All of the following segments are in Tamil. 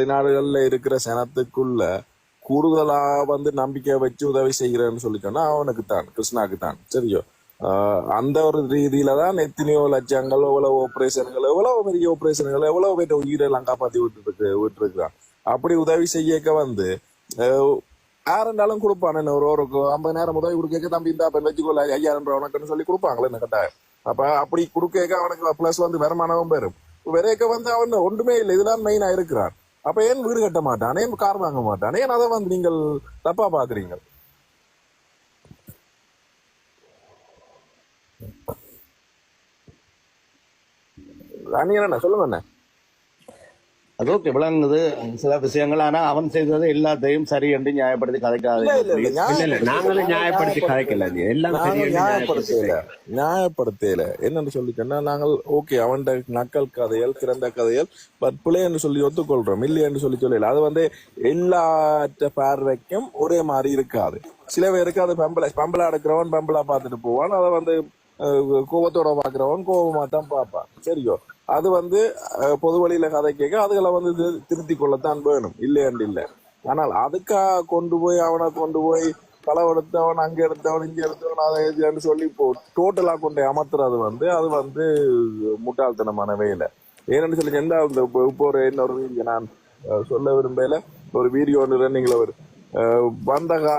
வெளிநாடுகளில் இருக்கிற சனத்துக்குள்ள கூடுதலா வந்து நம்பிக்கை வச்சு உதவி செய்கிறேன்னு சொல்லிட்டோம்னா அவனுக்கு தான் கிருஷ்ணாக்கு தான் சரியோ? ஆஹ் அந்த ஒரு ரீதியில தான் எத்தனையோ லட்சங்கள் எவ்வளவு ஆபரேஷன்கள் எவ்வளவு பெரிய ஆபரேஷன்கள் எவ்வளவு பேர் உயிரெல்லாம் காப்பாத்தி விட்டுருக்கு விட்டுருக்குறான். அப்படி உதவி செய்யக்க வந்து ஆஹ் யாருண்டாலும் கொடுப்பான். என்ன ஒரு நேரம் ஐம்பதாயிரம் உதவி கொடுக்க தம்பி இந்த அப்ப வச்சுக்கோல ஐயாயிரம் ரூபாய் உனக்குன்னு சொல்லி கொடுப்பாங்களே என்ன கட்டாயம்? அப்ப அப்படி கொடுக்க அவனுக்கு பிளஸ் வந்து வருமானமும் பெறும். விரைக்க வந்து அவன் ஒன்றுமே இல்லை இதுதான் மெயினா இருக்கிறான். அப்ப ஏன் வீடு கட்ட மாட்டான்? ஏன் கார் வாங்க மாட்டான்? ஏன் அதை வந்து நீங்கள் தப்பா பாக்குறீங்க அண்ணன் என்ன சொல்லுங்க அண்ணன் அது ஓகே விளங்குது சில விஷயங்கள். ஆனா அவன் செய்தது எல்லாத்தையும் சரி என்று நியாயப்படுத்தி கதைக்காது நாங்களும் நியாயப்படுத்தி கதைக்கல எல்லாம் நியாயப்படுத்தல. நியாயப்படுத்தல. என்னன்னு சொல்லிட்டோம்னா நாங்கள் ஓகே அவன் நக்கல் கதைகள் திறந்த கதைகள் பட் பிள்ளை என்று சொல்லி ஒத்துக்கொள்றோம். இல்லை என்று சொல்லி சொல்லல. அது வந்து எல்லா பார்வைக்கும் ஒரே மாதிரி இருக்காது. சில பேருக்கு அது பம்பளை பம்பளை அடக்கிறவன் பம்பளா பார்த்துட்டு போவான். அதை வந்து கோபத்தோட பாக்குறவன் கோபமா தான் பார்ப்பான். சரியோ? அது வந்து அஹ், பொது வழியில கதை கேட்க அதுகளை வந்து திரு- திருத்திக் கொள்ளத்தான் வேணும் இல்லையாண்டு இல்லை. ஆனால் அதுக்கா கொண்டு போய் அவனை கொண்டு போய் களவு எடுத்தவன் அங்க எடுத்தவன் இங்க எடுத்தவன் அதை இதுன்னு சொல்லி இப்போ டோட்டலா கொண்டு அமர்த்துறது வந்து அது வந்து முட்டாள்தனமான வேலை. ஏன்னு சொல்லி எந்த இப்போ இப்போ ஒரு இன்னொரு நான் சொல்ல விரும்பல. ஒரு வீடியோ ஒன்று ரன்னிங்ல வரும். வந்த கா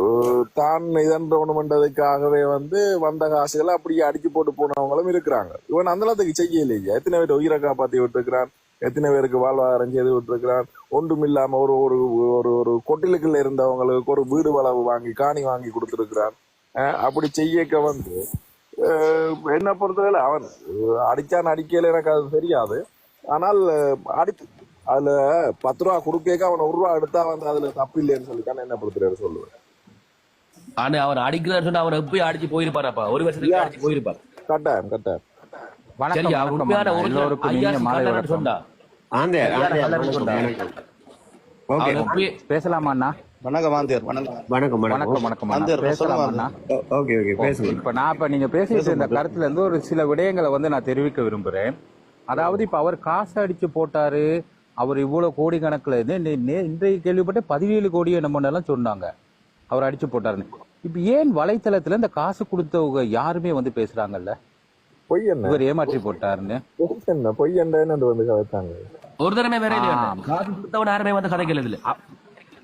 அஹ், தான் இதன்றவனுமென்றதுக்காகவே வந்து வந்த காசுகளை அப்படியே அடிச்சு போட்டு போனவங்களும் இருக்கிறாங்க. இவன் அந்த அளவுக்கு செய்யலையே எத்தனை பேர் உயிரை காப்பாத்தி விட்டுருக்கிறான்? எத்தனை பேருக்கு வாழ்வாதாரம் செய்து விட்டுருக்கிறான்? ஒன்றும் இல்லாம ஒரு ஒரு ஒரு ஒரு கொட்டிலுக்குள்ள இருந்தவங்களுக்கு ஒரு வீடு வளவு வாங்கி காணி வாங்கி கொடுத்துருக்கிறான். அப்படி செய்யக்க வந்து என்ன பொறுத்தவரை அவன் அடிச்சான் அடிக்கல எனக்கு அது தெரியாது. ஆனால் அடித்து அதுல பத்து ரூபா கொடுக்க அவன் ஒரு ரூபா எடுத்தா வந்து அதுல தப்பு இல்லைன்னு சொல்லிட்டான் என்ன பொறுத்தவரை சொல்லுவேன் ஆனா அவர் அடிக்கிறார் சொன்னா அவர் எப்பயும் அடிச்சு போயிருப்பாரப்பா? ஒரு வருஷத்துக்கு அடிச்சு போயிருப்பார் கட்டாயம் கட்டாயம். அவர் வணக்கம் கல்லறைன்னு வணக்கம். பேசலாமா வணக்கம் வணக்கம். பேசலாமா ஓகே ஓகே. பேசுங்க இப்ப நான் இப்ப நீங்க பேசிட்டு இருந்த கருத்துல இருந்து ஒரு சில விடயங்களை வந்து நான் தெரிவிக்க விரும்புறேன். அதாவது இப்ப அவர் காசு அடிச்சு போட்டாரு. அவர் இவ்வளவு கோடி கணக்குல இருந்து இன்றைய கேள்விப்பட்ட பதினேழு கோடி என்னமோ எல்லாம் சொன்னாங்க. அவர் அடிச்சு போட்டாருன்னு. இப்ப ஏன் வலைத்தளத்துல இந்த காசு கொடுத்தவங்க யாருமே வந்து பேசுறாங்கல்ல? பொய் என்ன? இவர் ஏமாற்றி போட்டாருன்னு. பொய் என்ன? வந்து கதைத்தாங்க. ஒரு தடவை வேற. காசு கொடுத்தவன் யாருமே வந்து கதைக்கல இதுல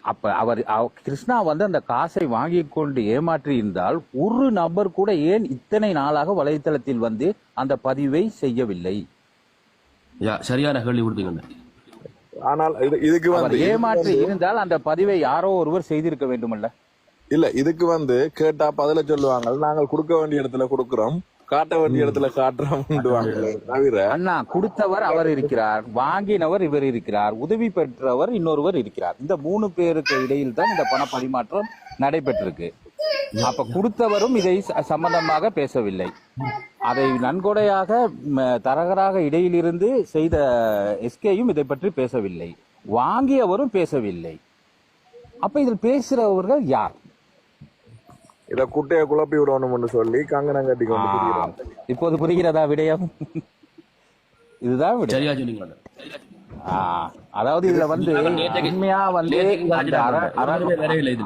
அப்ப அவர் அவ- கிருஷ்ணா வந்து அந்த காசை வாங்கி கொண்டு ஏமாற்றி இருந்தால் ஒரு நபர் கூட ஏன் இத்தனை நாளாக வலைத்தளத்தில் வந்து அந்த பதிவை செய்யவில்லை? யா, சரியான கேள்வி கொடுத்தீங்க. ஆனால் இது இதுக்கு வந்து ஏமாற்றி இருந்தால் அந்த பதிவை யாரோ ஒருவர் செய்திருக்க வேண்டுமல்ல. இல்ல இதுக்கு வந்து கேட்டா பதில சொல்லுவாங்க. நாங்கள் கொடுக்க வேண்டிய இடத்துல கொடுக்கிறோம். காட்ட வேண்டிய இடத்துல காட்டுறோம்டுவாங்க தவிர அண்ணா கொடுத்தவர் அவர் இருக்கிறார். வாங்கினவர் இவர் இருக்கிறார். உதவி பெற்றவர் இன்னொருவர் இருக்கிறார். இந்த மூணு பேருக்கு இடையில் தான் இந்த பண பரிமாற்றம் நடைபெற்றிருக்கு. அப்ப கொடுத்தவரும் இதை சம்பந்தமாக பேசவில்லை. அதை நன்கொடையாக தரகராக இடையிலிருந்து செய்த எஸ்கேயும் இதை பற்றி பேசவில்லை. வாங்கியவரும் பேசவில்லை. அப்ப இதில் பேசுறவர்கள் யார்? இத குட்டைய குழப்பி விடணும்னு சொல்லி கங்கணம் கட்டி. இப்போது புரிகிறதா விடயம்? இதுதான் விடயம். அதாவது இதுல வந்து உண்மையா வந்து.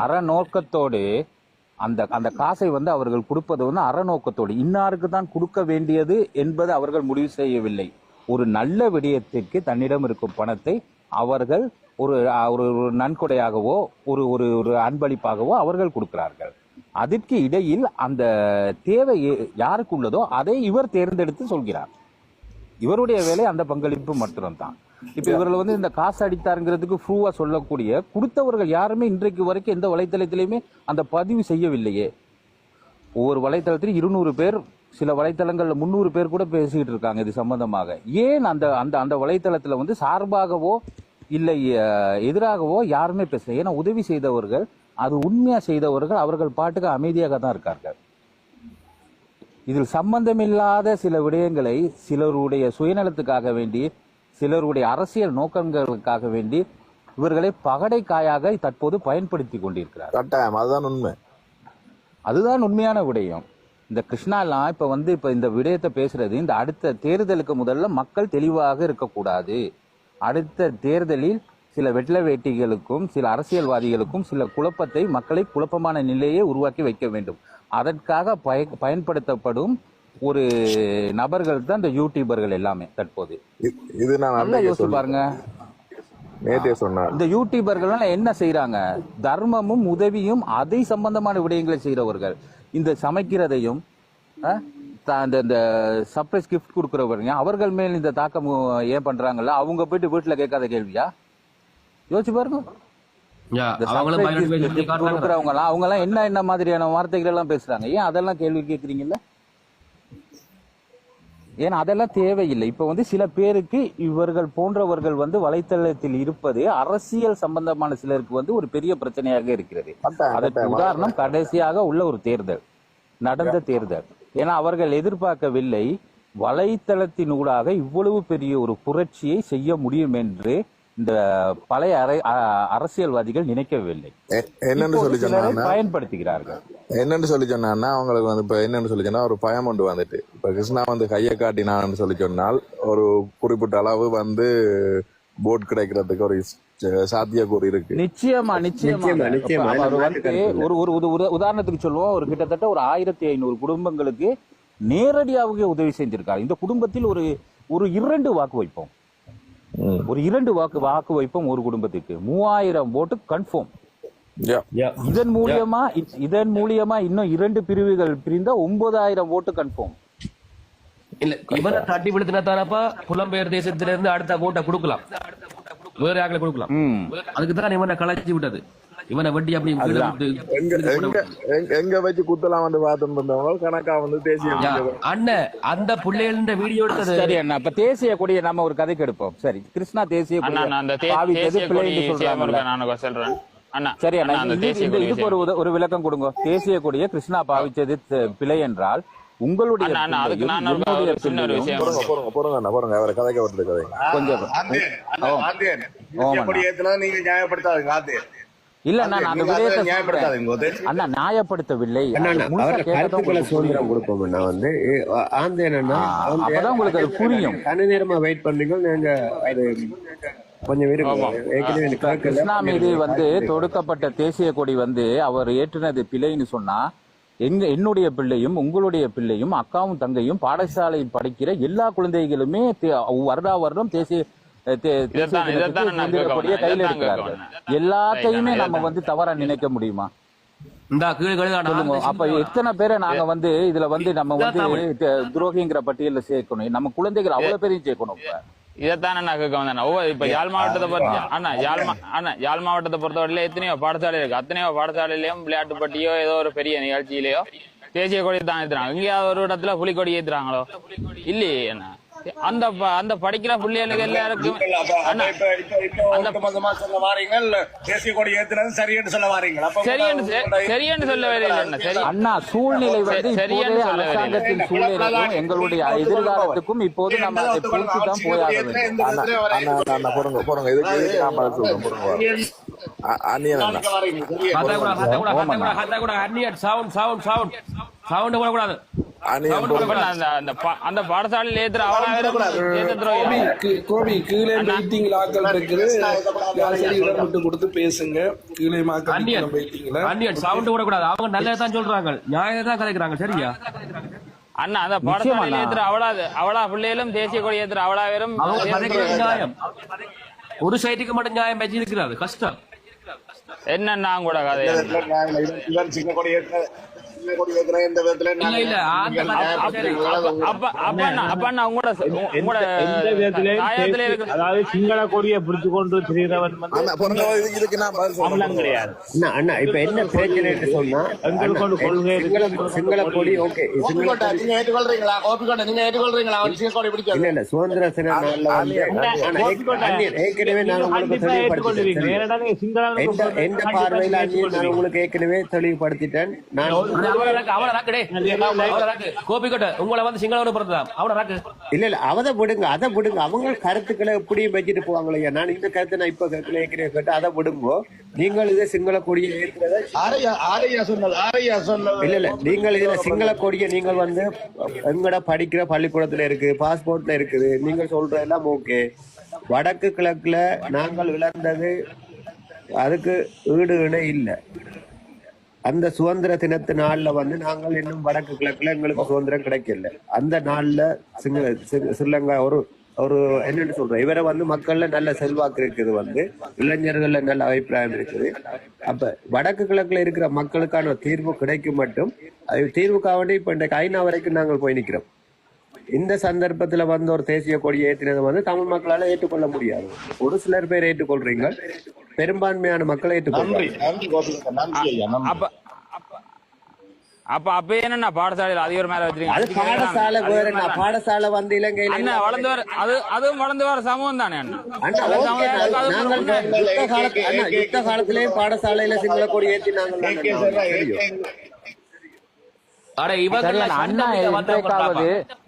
அற நோக்கத்தோடு அந்த அந்த காசை வந்து அவர்கள் கொடுப்பது வந்து அறநோக்கத்தோடு. இன்னாருக்கு தான் கொடுக்க வேண்டியது என்பது அவர்கள் முடிவு செய்யவில்லை. ஒரு நல்ல விடயத்திற்கு தன்னிடம் இருக்கும் பணத்தை அவர்கள் ஒரு ஒரு நன்கொடையாகவோ ஒரு ஒரு ஒரு அன்பளிப்பாகவோ அவர்கள் கொடுக்கிறார்கள். அதற்கு இடையில் அந்த தேவை யாருக்கு உள்ளதோ அதை இவர் தேர்ந்தெடுத்து சொல்கிறார். இவருடைய வேலை அந்த பங்களிப்பு மட்டும்தான் இப்ப இவர்கள் வந்து இந்த காசு அடித்தாருங்கிறதுக்கு ப்ரூவா சொல்லக்கூடிய கொடுத்தவர்கள் யாருமே இன்றைக்கு வரைக்கும் எந்த வலைத்தளத்திலையுமே அந்த பதிவு செய்யவில்லையே. ஒவ்வொரு வலைத்தளத்திலும் இருநூறு பேர் சில வலைத்தளங்கள்ல முந்நூறு பேர் கூட பேசிக்கிட்டு இருக்காங்க இது சம்பந்தமாக. ஏன் அந்த அந்த அந்த வலைத்தளத்துல வந்து சார்பாகவோ இல்லை எதிராகவோ யாருமே பேசல. ஏன்னா உதவி செய்தவர்கள் அது உண்மையா செய்தவர்கள் அவர்கள் பாட்டுக்கு அமைதியாக தான் இருக்கார்கள். இதில் சம்பந்தமில்லாத சில விடயங்களை சிலருடைய சுயநலத்துக்காக வேண்டி சிலருடைய அரசியல் நோக்கங்களுக்காக வேண்டி இவர்களை பகடைக்காயாக தற்போது பயன்படுத்தி கொண்டிருக்கிறார். கட்டாயம். அதுதான் உண்மை. அதுதான் உண்மையான விடயம். இந்த கிருஷ்ணாலாம் இப்ப வந்து இப்ப இந்த விடயத்தை பேசுறது இந்த அடுத்த தேர்தலுக்கு முதல்ல மக்கள் தெளிவாக இருக்கக்கூடாது. அடுத்த தேர்தலில் சில வெட்ல வேட்டிகளுக்கும் சில அரசியல்வாதிகளுக்கும் சில குழப்பத்தை மக்களை குழப்பமான நிலையை உருவாக்கி வைக்க வேண்டும். அதற்காக பய பயன்படுத்தப்படும் ஒரு நபர்கள் தான் இந்த யூடியூபர்கள் எல்லாமே தற்போது. இது நான் நல்லா யோசிச்சு பாருங்க. நேற்றே சொன்னேன் இந்த யூடியூபர்கள் என்ன செய்றாங்க? தர்மமும் உதவியும் அதை சம்பந்தமான விடயங்களை செய்றவர்கள். இந்த சமைக்கிறதையும் அஹ், த- இந்த சர்ப்ரைஸ் கிஃப்ட் கொடுக்குறவங்க அவர்கள் மேல் இந்த தாக்கம் ஏன் பண்றாங்கல்ல? அவங்க போயிட்டு வீட்டுல கேட்காத கேள்வியா? யோசிச்சு பாருங்க. கொடுக்குறவங்க எல்லாம் அவங்க எல்லாம் என்ன என்ன மாதிரியான வார்த்தைகள் எல்லாம் பேசுறாங்க? ஏன் அதெல்லாம் கேள்வி கேட்குறீங்கல்ல ஏன்னா அதெல்லாம் தேவையில்லை. இப்ப வந்து சில பேருக்கு இவர்கள் போன்றவர்கள் வந்து வலைத்தளத்தில் இருப்பது அரசியல் சம்பந்தமான சிலருக்கு வந்து ஒரு பெரிய பிரச்சனையாக இருக்கிறது. அதற்கு. உதாரணம் கடைசியாக உள்ள ஒரு தேர்தல் நடந்த தேர்தல். ஏன்னா அவர்கள் எதிர்பார்க்கவில்லை வலைத்தளத்தின் ஊடாக இவ்வளவு பெரிய ஒரு புரட்சியை செய்ய முடியும் என்று இந்த பழைய அரசியல்வாதிகள் நினைக்கவில்லை. என்னன்னு சொல்லி சொன்னாங்கன்னா பயன்படுத்துகிறார்கள். என்னன்னு சொல்லி சொன்னான்னா அவங்களுக்கு வந்து இப்ப என்னன்னு சொல்லி சொன்னா ஒரு பயம் ஒன்று வந்துட்டு. இப்ப கிருஷ்ணா வந்து கையை காட்டினான்னு சொல்லி சொன்னால் ஒரு குறிப்பிட்ட அளவு வந்து போட் கிடைக்கிறதுக்கு ஒரு சாத்தியக்கூறு இருக்கு. நிச்சயமா நிச்சயமா ஒரு ஒரு உத- உத- உதாரணத்துக்கு சொல்லுவோம். ஒரு கிட்டத்தட்ட ஒரு ஆயிரத்தி ஐநூறு குடும்பங்களுக்கு நேரடியாக உதவி செஞ்சிருக்காரு. இந்த குடும்பத்தில் ஒரு ஒரு இரண்டு வாக்கு வைப்போம். ஒரு இரண்டு வாக்கு வாக்கு வைப்போம் ஒரு குடும்பத்துக்கு மூவாயிரம் ஓட்டு கன்ஃபார்ம். இதன் மூலியமா இதன் மூலியமா இன்னும் இரண்டு பிரிவுகள் பிரிந்த ஒன்பதாயிரம் ஓட்டு கன்ஃபார்ம் இல்ல இவனை தட்டி விழுத்தினா தானப்பா புலம்பெயர் தேசத்துல இருந்து அடுத்த ஓட்டை கொடுக்கலாம். வேற யாருல கொடுக்கலாம்? அதுக்கு தான் இவனை கலைச்சு விட்டது. இவனை வட்டி அப்படி எங்க வச்சு குத்தலாம் வந்து பார்த்துட்டு இருந்தவங்க கணக்கா வந்து தேசிய அண்ணன் அந்த பிள்ளைகள வீடியோ எடுத்தது சரி அண்ணா இப்ப தேசிய கொடியை நம்ம ஒரு கதைக்கு எடுப்போம். சரி கிருஷ்ணா தேசிய சொல்றேன். அண்ணா சரி அண்ணா இதுக்கு ஒரு ஒரு விளக்கம் கொடுங்க. தேசிய கொடியை கிருஷ்ணா பாவிச்சது பிழை என்றால் உங்களுடைய கொஞ்சம் நீங்க நியாயப்படுத்தாதீங்க. இல்ல நான் அந்த விடயத்தை நியாயப்படுத்தாதீங்க. அண்ணா நியாயப்படுத்தவில்லை கருத்துக்களை உங்களுக்கு சுதந்திரம். கொடுப்போம் வந்து ஆந்த என்னன்னா அப்பதான் உங்களுக்கு அது புரியும். கண்ணு நேரமா வெயிட் நீங்க அது கேட்கல. கிருஷ்ணா மீது வந்து தொடுக்கப்பட்ட தேசிய கொடி வந்து அவர் ஏற்றினது பிழைன்னு சொன்னா எங்க என்னுடைய பிள்ளையும் உங்களுடைய பிள்ளையும் அக்காவும் தங்கையும் பாடசாலை படிக்கிற எல்லா குழந்தைகளுமே வருடா வருடம் தேசிய எல்லாத்தையுமே நம்ம. வந்து தவறா நினைக்க முடியுமா? அப்ப எத்தனை பேரை நாங்க வந்து இதுல வந்து நம்ம வந்து துரோகிங்கிற பட்டியல்ல சேர்க்கணும். நம்ம குழந்தைகள் அவ்வளவு பேரையும் சேர்க்கணும் இதைத்தானே நான் கேட்க வந்தேன் ஒவ்வொரு இப்ப யாழ் மாவட்டத்தை பொறுத்த அண்ணா யாழ் அண்ணா யாழ் மாவட்டத்தை பொறுத்தவரையில எத்தனையோ பாடசாலை இருக்கு. அத்தனையோ பாடசாலையிலயும் விளையாட்டு போட்டியோ ஏதோ ஒரு பெரிய நிகழ்ச்சியிலயோ தேசிய கொடி தான் ஏத்துறாங்க. எங்கேயாவது ஒரு இடத்துல புலிக்கொடி ஏத்துறாங்களோ? இல்லையே என்ன அந்த அந்த படிக்கிற பிள்ளைகளுக்கு எல்லாருக்கும் சொல்ல கொடி அண்ணா சூழ்நிலை வந்து சரியான. அரசாங்கத்தின் சூழ்நிலைக்கும் எங்களுடைய எதிர்காலத்துக்கும் இப்போது நம்ம அதை பொறுத்து தான் போயாக பொறுங்க பொறுங்க இதுக்கு இதுக்கு நான் பதில் சொல்றேன் அண்ணா கூட கூட கூட கூட சவுண்ட் சவுண்ட் சவுண்ட் சவுண்ட் போட கூடாது அந்த பாடசாலையில் ஏத்துற அவனாக கோபி கீழே வெயிட்டிங் ஆக்கள் இருக்குது. யார் சரி இடம் விட்டு கொடுத்து பேசுங்க. கீழே சவுண்ட் கூட கூடாது. அவங்க நல்லதை தான் சொல்றாங்க. நியாயம் தான் கலைக்கிறாங்க. சரியா? அண்ணா அந்த பாடசாலையில். ஏத்துற அவளா அவளா பிள்ளைகளும் தேசிய கொடி ஏத்துற அவளா வெறும் நியாயம். ஒரு சைட்டுக்கு மட்டும் நியாயம் வச்சிருக்கிறாரு கஷ்டம். என்ன நான் கூட கதை சின்ன கொடி அதாவது சிங்கள கொடியை பிடிச்சு கொண்டு திரிகிறவன் வந்து அண்ணா பொறுங்க இதுக்கு இதுக்கு நான் பதில் அமலம் சொல்றேன் கிடையாது. அண்ணா அண்ணா இப்ப என்ன பிரச்சனைன்னு சொன்னா எங்களுக்கு ஒரு அண்ணா, கொள்கை இருக்கு. சிங்கள சிங்கள கொடி ஓகே சிங்கள கோபிக்கோட்டை, நீங்க ஏற்றுக்கொள்றீங்களா கோபிக்கோட்டை, நீங்க ஏற்றுக்கொள்றீங்களா அவன் சின்ன கொடி பிடிக்காது. இல்ல இல்ல சுதந்திர தின நாள்ல வந்து ஆனா, ஏற்க- அந்நியன், ஏற்கனவே நான் உங்களுக்கு தெளிவுபடுத்திட்டேன். எந்த பார்வையில நான். உங்களுக்கு ஏற்கனவே தெளிவுபடுத்திட்டேன். நான் அவனை ராக்கு அவனை ராக்கு டேய். அவனை ராக்கு. கோபிக்கோட்டை உங்களை வந்து சிங்களவனு அவனை ராக்கு. இல்ல இல்ல அவதை விடுங்க அதை விடுங்க. அவங்க கருத்துக்களை எப்படியும் வச்சுட்டு போவாங்களே நான் இந்த கருத்தை நான் இப்ப கேட்கல ஏற்கனவே கேட்டு அதை விடுங்கோ. நீங்கள் இதே சிங்கள கொடியை இல்ல இல்ல நீங்கள் இதுல சிங்கள கொடியை நீங்கள் வந்து எங்கட படிக்கிற பள்ளிக்கூடத்துல இருக்கு பாஸ்போர்ட்ல இருக்குது நீங்கள் சொல்றதெல்லாம் ஓகே. வடக்கு கிழக்குல நாங்கள் இழந்தது அதுக்கு ஈடு இணை இல்லை. அந்த சுதந்திர தினத்து நாள்ல வந்து நாங்கள் இன்னும் வடக்கு கிழக்குல எங்களுக்கு சுதந்திரம் கிடைக்கல. அந்த நாள்ல சிங்க ஸ்ரீலங்கா ஒரு ஒரு என்னன்னு சொல்றோம் இவரை வந்து மக்கள்ல நல்ல செல்வாக்கு இருக்குது வந்து இளைஞர்கள்ல நல்ல அபிப்பிராயம் இருக்குது. அப்ப வடக்கு கிழக்குல இருக்கிற மக்களுக்கான தீர்வு கிடைக்கும் மட்டும் அது தீர்வுக்காக வேண்டி இப்ப இன்றைக்கு ஐநா வரைக்கும் நாங்கள் போய் நிக்கிறோம். இந்த சந்தர்ப்பத்துல வந்து ஒரு தேசிய கொடியை ஏற்றினதை வந்து தமிழ் மக்களால ஏற்றுக்கொள்ள முடியாது. ஒரு சிலர் பேர் ஏற்றுக்கொள்றீங்க. பெரும்பான்மையான மக்களை ஏற்றுக்கொள்றாங்க அப்ப அப்ப அப்ப என்னன்னா பாடசாலையில் அதிபர் மேல அது வச்சிருக்கீங்க பாடசாலை வேற என்ன பாடசாலை வந்து இலங்கையில அண்ணா வளர்ந்து வர அது அதுவும் வளர்ந்து வர சமூகம் தானே அண்ணா? அது. யுத்த காலத்து- அண்ணா, யுத்த காலத்திலே பாடசாலையில சிங்கள கொடி ஏற்றி நாங்கள் ஏகே நாங்கள் சார் தெரியும். ஆனா இவங்க சரியான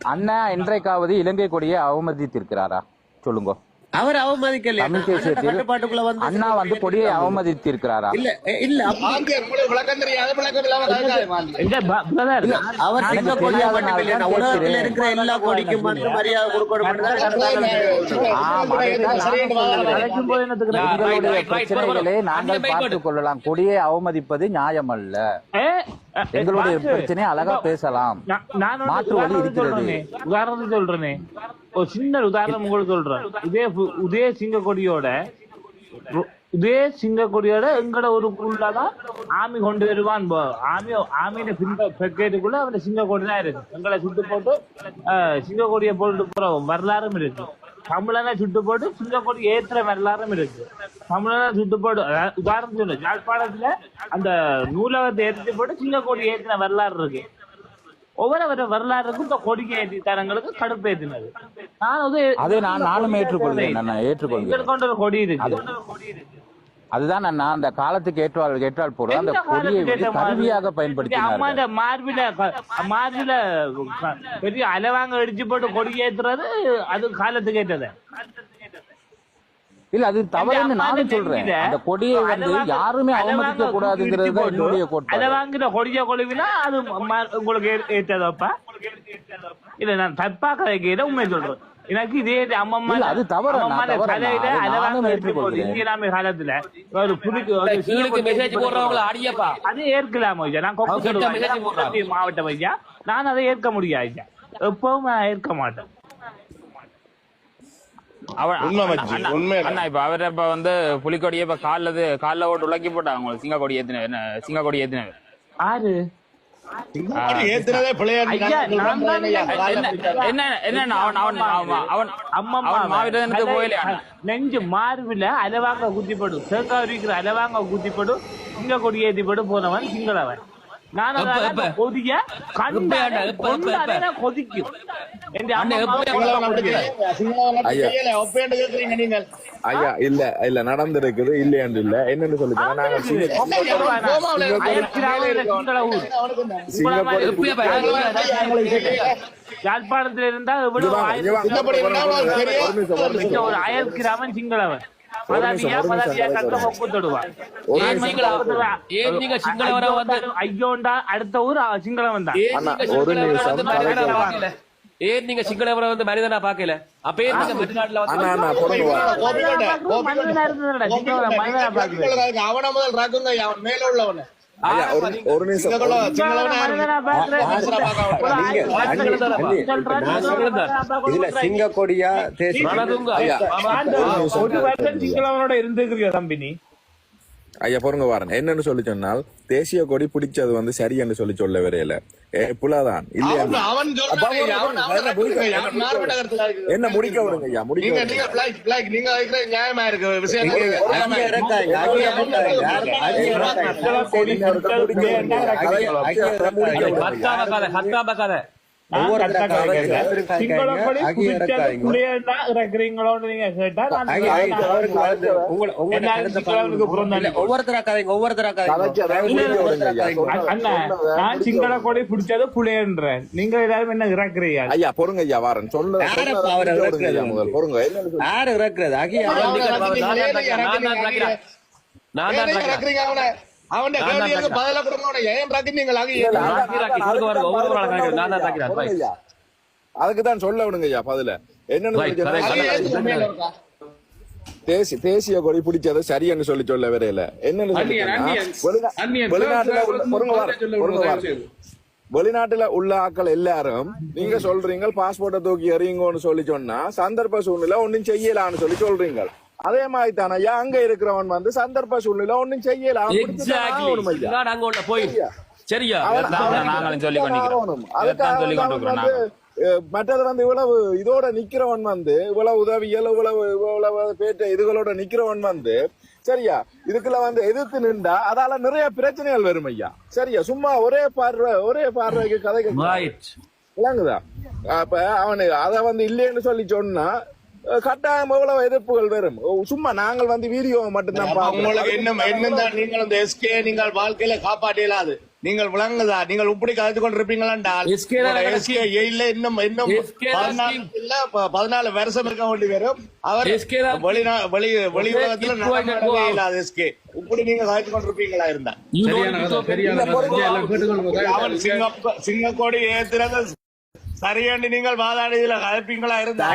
அண்ணா என்றைக்காவது இலங்கை கொடியை அவமதித்திருக்கிறாரா? சொல்லுங்க. அவர் அவமதிக்கல தமிழ் தேசியத்தில் கட்டுப்பாட்டுக்குள்ள வந்து அண்ணா வந்து கொடியை அவமதித்திருக்கிறாரா? இல்ல இல்ல அவர் சிங்க கொடியை மட்டும் உலகத்துல. இருக்கிற எல்லா கொடிக்கும் மரியாதை கொடுக்கணும். பிரச்சனைகளை. நாங்கள் பார்த்துக் கொள்ளலாம். கொடியை அவமதிப்பது நியாயமல்ல. ஏ, ஏ, எங்களுடைய. பிரச்சனையை அழகா பேசலாம். மாற்று வழி இருக்கிறது. சொல்றேனே. உதாரணத்துக்கு சொல்றேனே. ஒரு சின்ன உதாரணம் உங்களுக்கு சொல்றேன். இதே பு- இதே சிங்க கொடியோட ரொ- இதே சிங்க கொடியோட எங்கட ஒரு உள்ளதான் ஆமி கொண்டு வருவான். ஆமி ஆமியில பின்ப பெக்கேட்டுக்குள்ள அவன் சிங்க கொடி தான் இருக்கு. எங்களை சுட்டு போட்டு அஹ், சிங்க கொடியை போட்டு போற வரலாறும் இருக்கு. தமிழனை சுட்டு போட்டு சிங்க கொடி ஏத்துற வரலாறும் இருக்கு தமிழனை சுட்டு போட்டு உதாரணம் சொல்லு யாழ்ப்பாணத்துல அந்த நூலகத்தை ஏற்றி போட்டு சிங்க கொடி ஏற்றின வரலாறு இருக்கு ஒவ்வொரு வரலாறுக்கும் இந்த கொடிக்கை ஏற்றி தரங்களுக்கு கடுப்பேத்தினது நான் வந்து அதை நான் நானும் ஏற்றுக்கொள்கிறேன் நான் ஏற்றுக்கொள்கிறேன் கொண்டு ஒரு கொடி இருக்கு அதுதான் அண்ணா அந்த காலத்துக்கு ஏற்றால் ஏற்றால் போற அந்த மாதிரி? கருவியாக அம்மாண்ட மார்பில மார்பில பெரிய அலவாங்க அடிச்சு போட்டு கொடி ஏத்துறது அது காலத்துக்கு ஏற்றது. இல்ல அது தவறுன்னு நானும் சொல்றேன். அந்த கொடியை வந்து யாருமே அவமதிக்க கூடாதுங்கிறது தான் என்னுடைய கோட்பாடு. அலவாங்கிற கொடிய கொழுவினா அது உங்களுக்கு ஏற்றதப்பா? இல்ல நான் தப்பா கதைக்கிற உண்மை சொல்றேன். எனக்கு இதே அம்மம்மா இல்ல, அது தவறு அண்ணா, அம்மம்மால தவறு அண்ணா. தலையில அதை அலவாங்க நானும் அடிச்சு போட்டு ஏற்றுக்கொள்கிறேன். இந்திய காலத்துல ஒரு புதுக்கு அது ஏற்கலாம் ஐயா. நான். கொக்கி மாவட்டம் ஐயா. நான் அதை ஏற்க முடியாது ஐயா? எப்பவும் நான் ஏற்க மாட்டேன். அவர் இப்ப வந்து புலிக்கொடியை இப்ப கால்ல கால்ல ஓட்டு உலக்கி போட்டாங்க உங்களுக்கு சிங்க கொடி ஏத்தின என்ன சிங்க கொடி ஏத்தினவர். ஆறு நெஞ்சு மார்பில அலவாங்க குத்திப்படு சேக்கா இருக்கிற அலவாங்க குத்திப்படு சிங்க கொடி ஏத்திப்படு போனவன் சிங்களவன் ஐயா. இல்ல இல்ல நடந்திருக்குது இல்லையாண்டு இல்ல. என்னன்னு சொல்லிட்டேன் நாங்க? யாழ்ப்பாணத்துல இருந்தா. ஒரு அயல் கிராமன் சிங்களவன். ஒரு கத்த நிமிஷம். ஒப்பு தொடுவான் ஒரு ஏன் நீங்க சிங்களவரா வந்து ஐயோண்டா அடுத்த ஊர் சிங்களவன் தான் ஏன் நீங்க ஒரு சிங்களவரை நிமிஷம் வந்து ஏன் நீங்க சிங்களவரை வந்து மனிதனா அப்ப நீங்க வெளிநாட்டுல வந்து. அவன முதல் அவன் மேல உள்ளவன. ஒரு நிமிஷம் இதுல. சிங்க கொடியா தேசிய இருந்துக்கிறியா தம்பி நீ ஐயா பொறுங்க வாரன் என்னன்னு சொல்லி சொன்னால் தேசிய கொடி பிடிச்சது வந்து சரி என்று சொல்லி சொல்ல வரையில. ஏ புலாதான். இல்லையா. என்ன முடிக்க விடுங்க ஐயா? முடிக்க நீங்க விடுங்க. நீங்க பிளாக் பிளாக் நீங்க வைக்கிற நியாயமா இருக்கு? சிங்கள கொடி பிடிச்சது புளியன்றேன் நீங்க எல்லாரும் என்ன இறக்குறீங்க ஐயா பொறுங்க ஐயா வாரன் சொல்ல பொறுங்க யாரு இறக்குறது அகியா நான் தான் அவனை? அவன் நான் தான் கேள்விகளுக்கு தாக்குறேன். பதிலா கொடுங்க அவனை. ஏன் இறக்குறீங்க? அங்கே இல்ல, ஏன்? அதான், ராக்கி, ராக்கி, அதான், கொடுக்க வரேன். ஒவ்வொரு அதான், ஆளா கணக்கு. நான் தான் தாக்கிறேன். பொறுங்க ஐயா. அதுக்கு தான் சொல்ல விடுங்க ஐயா பதில என்னன்னு? தேசிய தேசிய கொடி பிடிச்சது சரியன்னு சொல்லி சொல்ல வரையில என்னன்னு. வெளிநாட்டுல. வெளிநாட்டுல உள்ள ஆட்கள் எல்லாரும் நீங்க சொல்றீங்க பாஸ்போர்ட்டை தூக்கி எறியுங்கன்னு சொல்லி சொன்னா சந்தர்ப்ப சூழ்நிலை ஒன்னும் செய்யலாம்னு சொல்லி சொல்றீங்க அதே மாதிரி தானே ஐயா அங்க இருக்கிறவன் வந்து சந்தர்ப்ப சூழ்நிலை எக்ஸாக்ட்லி நான் அங்க உள்ள போய் சரியா? நாங்களும் கொண்டிருக்கிறோம். மற்றது வந்து இவ்வளவு இதோட நிக்கிறவன் வந்து இவ்வளவு உதவியல் இவ்வளவு இவ்வளவு பேட்ட இதுகளோட நிக்கிறவன் வந்து சரியா? இதுக்குள்ள வந்து எதிர்த்து நின்றா அதால நிறைய பிரச்சனைகள் வரும் ஐயா. சரியா? சும்மா ஒரே பார்வை ஒரே பார்வைக்கு கதை கேட்க ரைட் விளங்குதா? அப்ப அவனு அத வந்து இல்லைன்னு சொல்லி சொன்னா அஹ், கட்டாயம் எவ்வளவு எதிர்ப்புகள் வரும்? சும்மா நாங்கள் வந்து வீடியோ மட்டும்தான் உங்களுக்கு என்ன என்னதான் நீங்கள் இந்த எஸ்கே நீங்கள் வாழ்க்கையில காப்பாற்றலாது நீங்கள் விளங்குதா? நீங்கள் இப்படி கதைத்து கொண்டிருப்பீங்களாண்டால் எஸ்கே இல்ல இன்னும் பதினாலு இல்ல ப- பதினாலு வருஷம் இருக்க வேண்டி வரும். அவர் வெளிநா வெளி எஸ்கே இப்படி நீங்க கதைத்து கொண்டிருப்பீங்களா இருந்தா? அவன் சிங்கக்கோடி ஏத்துறது சரியாண்டு நீங்கள் வாதாடியில கதைப்பீங்களா இருந்தா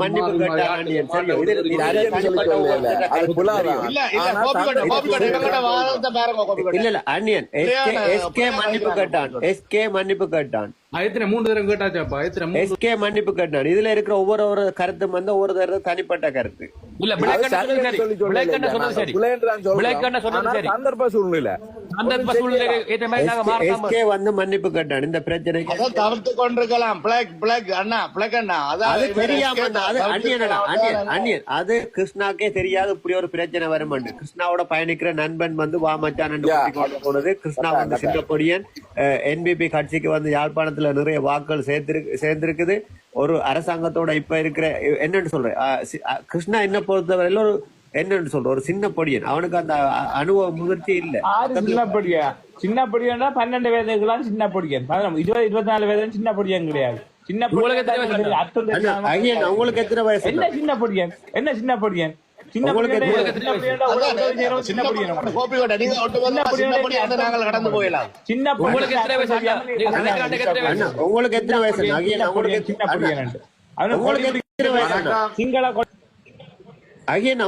மன்னிப்பு கேட்டார் அந்நியன். சரியா? இது- இது அது சரின்னு சொல்லி தனிப்பட்ட சொல்லல. ஒவ்வொரு அது புலாதான். இல்ல இல்ல ஆனா கோபி கட்ட சந்தர்ப்ப கோபி கட்ட சூழ்நிலை- எங்கட வாதத்தை பாருங்க கோபி கட்ட இல்ல இல்ல அந்நியன் எஸ்கே சரியான எஸ்கே மன்னிப்பு கேட்டான் எஸ்கே மன்னிப்பு கேட்டான் ஆ, எத்தனை மூணு தடவை கேட்டாச்சாப்பா? எத்தனை மூணு எஸ்கே மன்னிப்பு கேட்டான் இதுல இருக்கிற ஒவ்வொரு ஒரு கருத்தும் வந்து ஒவ்வொரு தடவை தனிப்பட்ட கருத்து. இல்ல சந்தர்ப்ப சூழ்நிலை. எஸ்கே வந்து மன்னிப்பு கேட்டான் இந்த பிரச்சனைக்கு அதை தவிர்த்து கொண்டிருக்கலாம். பிளாக் பிளாக் அண்ணா பிளாக் அண்ணா. அது தெரியாம அது அந்நியன். அந்நியன் அந்நியன். அது கிருஷ்ணாக்கே தெரியாது. இப்படி ஒரு பிரச்சனை வருமாண்டு கிருஷ்ணாவோட பயணிக்கிற நண்பன் வந்து வா மச்சான் என்று Yeah. கூட்டிக் கொண்டு போனது. கிருஷ்ணா வந்து சிங்கப்பொடியன் என்பிபி கட்சிக்கு வந்து யாழ்ப்பாணத்துல நிறைய வாக்குகள் சேர்த்திருக்கு சேர்ந்திருக்குது. ஒரு அரசாங்கத்தோட இப்ப இருக்கிற என்னன்னு சொல்றேன். கிருஷ்ணா என்ன பொறுத்தவரையில ஒரு என்னன்னு சொல்ற ஒரு சின்ன பொடியன். அவனுக்கு அந்த அனுபவ முதிர்ச்சி இல்ல. சின்ன பொடியா? சின்ன பொடியன்னா பன்னெண்டு வயதுக்குலாம் சின்ன பொடியன். இருபது இருபத்தி நாலு வயது சின்ன பொடியன் கிடையாது. சின்ன உங்களுக்கு எத்தனை வயசு என்ன சின்ன பொடியன்? என்ன சின்ன பொடியன்? கடந்து போயிடலாம். சின்ன உங்களுக்கு எத்தனை வயசு உங்களுக்கு எத்தனை வயசு? உங்களுக்கு சின்ன உங்களுக்கு எத்தனை வயசு? சிங்கள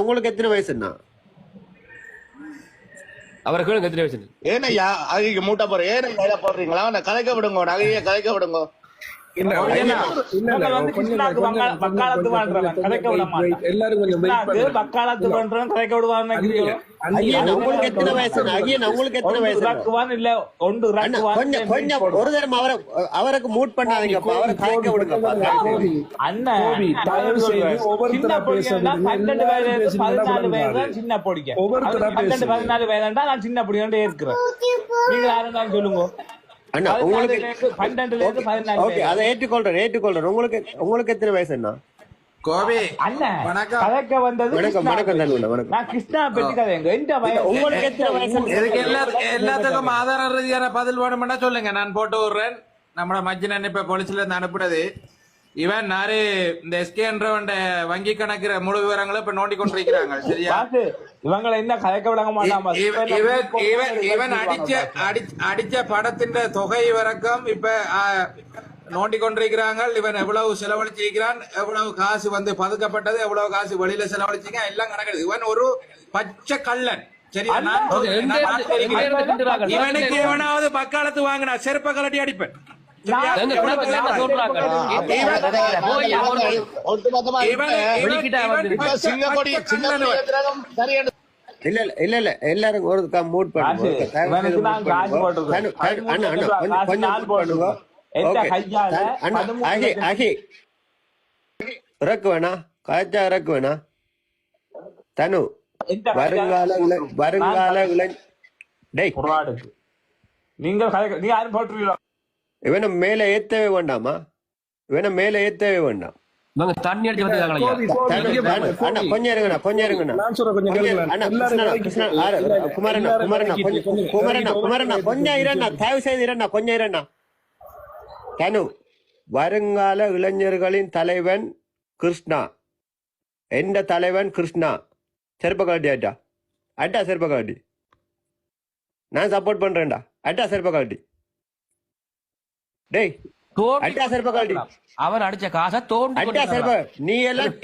உங்களுக்கு எத்தனை வயசுண்ணா? அவரை கேளுங்க எத்தனை வயசு ஏனையா அகைக்கு மூட்டை போற ஏன் கையில போடுறீங்களா? கதைக்க விடுங்க நகைய கதைக்க விடுங்க. அவருக்கு மூட் பண்ணாதீங்கப்பா. அவரை சொல்றேன். ஒவ்வொருத்தரா சின்ன பொடிக்க. பதினாலு வயதுண்டா நான் சின்ன பொடியோட இருக்கிறேன் நீங்க யாரும் சொல்லுங்க. அண்ணா உங்களுக்கு ஓகே. அதை ஏற்றுக்கொள்றேன் ஏற்றுக்கொள்றேன். உங்களுக்கு உங்களுக்கு எத்தனை கோபி அண்ணன் வணக்கம். கதைக்க வந்தது வணக்கம் கிருஷ்ணா வணக்கம் பத்தி. தன்னுண்ணா வணக்கம். நான் கிருஷ்ணா பத்தி கதைங்க எந்த வயசு? உங்களுக்கு எத்தனை வயசு? இதுக்கு எல்லா எல்லாத்துக்கும் ஆதார ரீதியான பதில் வேணும்னா சொல்லுங்க. நான் போட்டு விடுறேன். நம்மட மஜ்ஜனன் இப்ப போலீஸ்ல இருந்து அனுப்புனது. இவன் நாரு இந்த எஸ்கேன்றவன் வங்கி கணக்கு முழு விவரங்களை இப்ப நோண்டி கொண்டிருக்கிறாங்க சரியா இவங்களை என்ன கதைக்க விடாம மாட்டாம இவ- இவன் இவன் இவன் அடிச்ச அடி- அடிச்ச படத்தின் தொகை வரைக்கும் இப்ப நோண்டி கொண்டிருக்கிறாங்க இவன் எவ்வளவு செலவழிச்சிருக்கிறான் எவ்வளவு காசு வந்து பதுக்கப்பட்டது எவ்வளவு காசு வெளியில செலவழிச்சிருக்கான் எல்லாம் கணக்கு இவன் ஒரு பச்சை கள்ளன் சரியா நான்? இவனுக்கு எவனாவது பக்காலத்து வாங்கினா செருப்ப கலட்டி அடிப்பேன் இல்ல இல்ல இல்ல இல்ல எல்லாரும் ஒரு மூட் பண்ணுங்க இறக்கு வேணா காய்ச்சா இறக்கு வேணா தனு வருங்கால வருங்கால டேய். நீங்கள் நீங்க யாரும் போட்டுருக்கீங்களா இவனை மேல ஏத்தவே வேண்டாமா? இவனை மேல ஏத்தவே வேண்டாம். தண்ணி அடிச்சு. கொஞ்சம் இருங்கண்ணா கொஞ்சம் இருங்கண்ணா. குமாரண்ணா குமாரண்ணா குமாரண்ணா குமாரண்ணா கொஞ்சம் இரண்ணா தயவு செய்து இரண்ணா கொஞ்சம் இரண்ணா தனு வருங்கால இளைஞர்களின் தலைவன் கிருஷ்ணா. எந்த தலைவன் கிருஷ்ணா? செருப்ப கழட்டி அட்டா அட்டா செருப்ப கழட்டி நான் சப்போர்ட் பண்றேன்டா. அட்டா செருப்ப கழட்டி டேய் அவன் அடிச்ச காசை தோண்டி நீ எல்லாம்